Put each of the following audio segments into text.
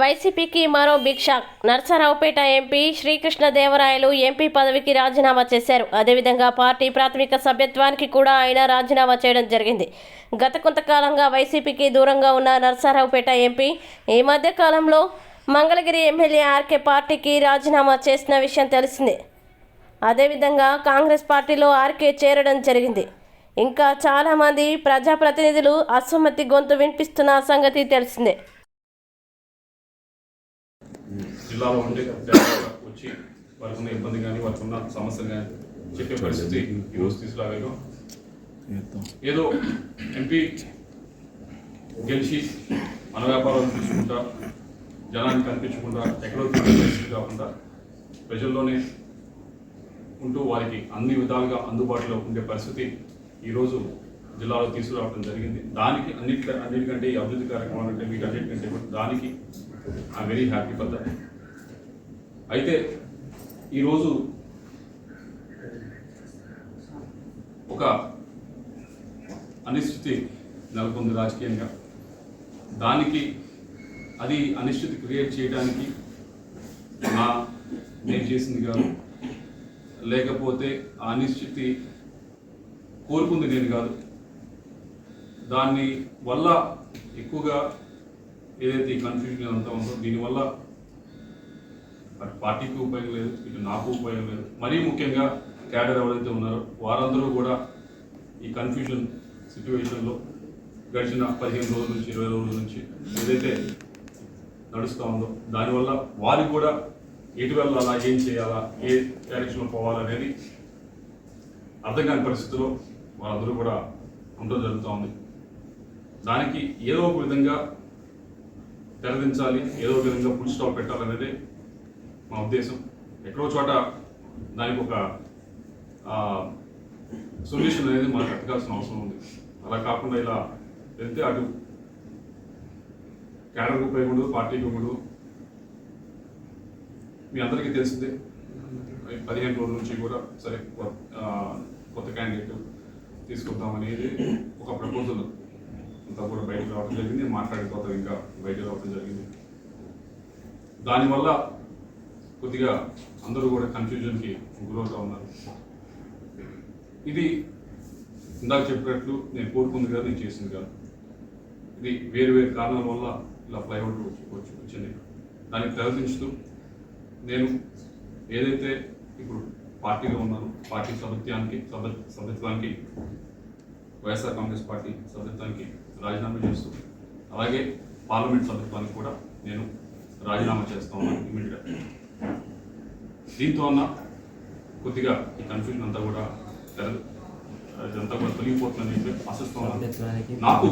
వైసీపీకి మరో big shock Narasaraopet MP Srikrishnadevarayalu MP పదవికి రాజీనామా చేశారు. అదేవిధంగా పార్టీ ప్రాథమిక సభ్యత్వానికి కూడా ఆయన రాజీనామా చేయడం జరిగింది. గత కొంతకాలంగా వైసీపీకి దూరంగా ఉన్న నర్సరావుపేట ఎంపీ ఈ మధ్య కాలంలో మంగళగిరి ఎమ్మెల్యే ఆర్కే పార్టీకి రాజీనామా చేసిన విషయం తెలిసిందే. అదేవిధంగా కాంగ్రెస్ పార్టీలో ఆర్కే చేరడం జరిగింది. ఇంకా చాలామంది ప్రజాప్రతినిధులు అసమ్మతి గొంతు వినిపిస్తున్న సంగతి తెలిసిందే. జిల్లాలో ఉండే వచ్చి వారికి ఉన్న ఇబ్బంది కానీ వారికి ఉన్న సమస్యలు కానీ చెప్పే పరిస్థితి ఈరోజు తీసుకురాగలిగాం ఏదో ఎంపీ గెలిచి మన వ్యాపారాలు తీసుకుంటా జనానికి కనిపించకుండా ఎక్కడో పరిస్థితి కాకుండా ప్రజల్లోనే ఉంటూ వారికి అన్ని విధాలుగా అందుబాటులో ఉండే పరిస్థితి ఈరోజు జిల్లాలో తీసుకురావడం జరిగింది. దానికి అన్నిటి అన్నిటికంటే ఈ అభివృద్ధి కార్యక్రమాలు అంటే వీటి అన్నిటికంటే దానికి I very happy for that అయితే ఈరోజు ఒక అనిశ్చితి నెలకొంది రాజకీయంగా. దానికి అది అనిశ్చితి క్రియేట్ చేయడానికి నా నేను చేసింది కాదు. లేకపోతే ఆ అనిశ్చితి కోరుకుంది నేను కాదు. దాన్ని వల్ల ఎక్కువగా ఏదైతే ఈ కన్ఫ్యూజన్ అంతా ఉందో దీనివల్ల అటు పార్టీకి ఉపయోగం లేదు ఇటు నాకు ఉపయోగం లేదు. మరీ ముఖ్యంగా క్యాడర్ ఎవరైతే ఉన్నారో వారందరూ కూడా ఈ కన్ఫ్యూజన్ సిచ్యువేషన్లో గడిచిన పదిహేను రోజుల నుంచి ఇరవై రోజుల నుంచి ఏదైతే నడుస్తూ ఉందో దానివల్ల వారికి కూడా ఎటు వెళ్ళాలా ఏం చేయాలా ఏ డైరెక్షన్లో పోవాలనేది అర్థం కాని పరిస్థితిలో వాళ్ళందరూ కూడా ఉండడం జరుగుతూ ఉంది. దానికి ఏదో ఒక విధంగా తెరదించాలి ఏదో ఒక విధంగా ఫుల్ స్టాప్ పెట్టాలనేది మా ఉద్దేశం. ఎక్కడో చోట దానికి ఒక సొల్యూషన్ అనేది మనకు ఎత్తకాల్సిన అవసరం ఉంది. అలా కాకుండా ఇలా వెళ్తే అటు క్యాడర్కి ఉపయోగపడదు పార్టీకి ఉపయోగపడదు మీ అందరికీ తెలిసిందే. పదిహేను రోజుల నుంచి కూడా సరే కొత్త క్యాండిడేట్ తీసుకుందాం అనేది ఒక ప్రపోజల్ అంతా కూడా బయటకు రావడం జరిగింది మాట్లాడిన ఇంకా బయటకు రావడం జరిగింది. దానివల్ల కొద్దిగా అందరూ కూడా కన్ఫ్యూజన్కి గురవుతూ ఉన్నారు. ఇది ఇందాక చెప్పినట్లు నేను కోరుకుంది కాదు నేను చేసింది కాదు. ఇది వేరు వేరు కారణాల వల్ల ఇలా ఫ్లైఓవర్ వచ్చి వచ్చింది. దాన్ని ప్రవర్తించుతూ నేను ఏదైతే ఇప్పుడు పార్టీలో ఉన్నాను పార్టీ సభ్యత్వానికి సభ సభ్యత్వానికి వైఎస్ఆర్ కాంగ్రెస్ పార్టీ సభ్యత్వానికి రాజీనామా చేస్తూ అలాగే పార్లమెంట్ సభ్యత్వానికి కూడా నేను రాజీనామా చేస్తా ఉన్నాను ఇమీడియట్గా. దీంతో అన్న కొద్దిగా ఈ కన్ఫ్యూజన్ అంతా కూడా ఇదంతా కూడా తొలగిపోతుందని చెప్పి నాకు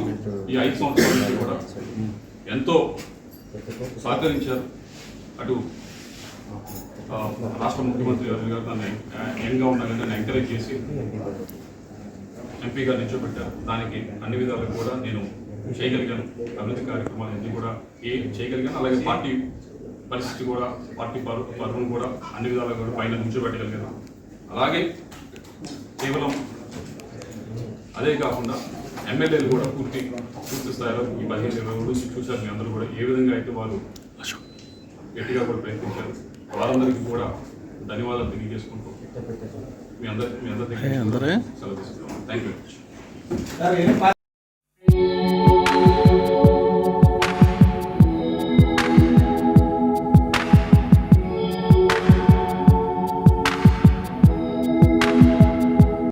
ఈ ఐదు సంవత్సరాల నుంచి కూడా ఎంతో సహకరించారు. అటు రాష్ట్ర ముఖ్యమంత్రి గారు గారు నన్ను యంగ్గా ఉన్నా కానీ నన్ను ఎంకరేజ్ చేసి ఎంపీగా నిల్చోబెట్టారు. దానికి అన్ని విధాలుగా కూడా నేను చేయగలిగాను. అభివృద్ధి కార్యక్రమాలు అన్ని కూడా ఏ చేయగలిగాను. అలాగే పార్టీ పరిస్థితి కూడా పార్టీ పరు పరువును కూడా అన్ని విధాలుగా కూడా పైన నిల్చోబెట్టగలిగాను అలాగే కేవలం అదే కాకుండా ఎమ్మెల్యేలు కూడా పూర్తి పూర్తి స్థాయిలో ఈ పదిహేను ఇరవై రోజులు చూశారు మీ అందరూ కూడా. ఏ విధంగా అయితే వాళ్ళు గట్టిగా కూడా ప్రయత్నించారు వారందరికీ కూడా ధన్యవాదాలు తెలియజేసుకుంటూ మీ అందరి మీ అందరి అందరే? సెలవు తీసుకుంటాం థ్యాంక్ యూ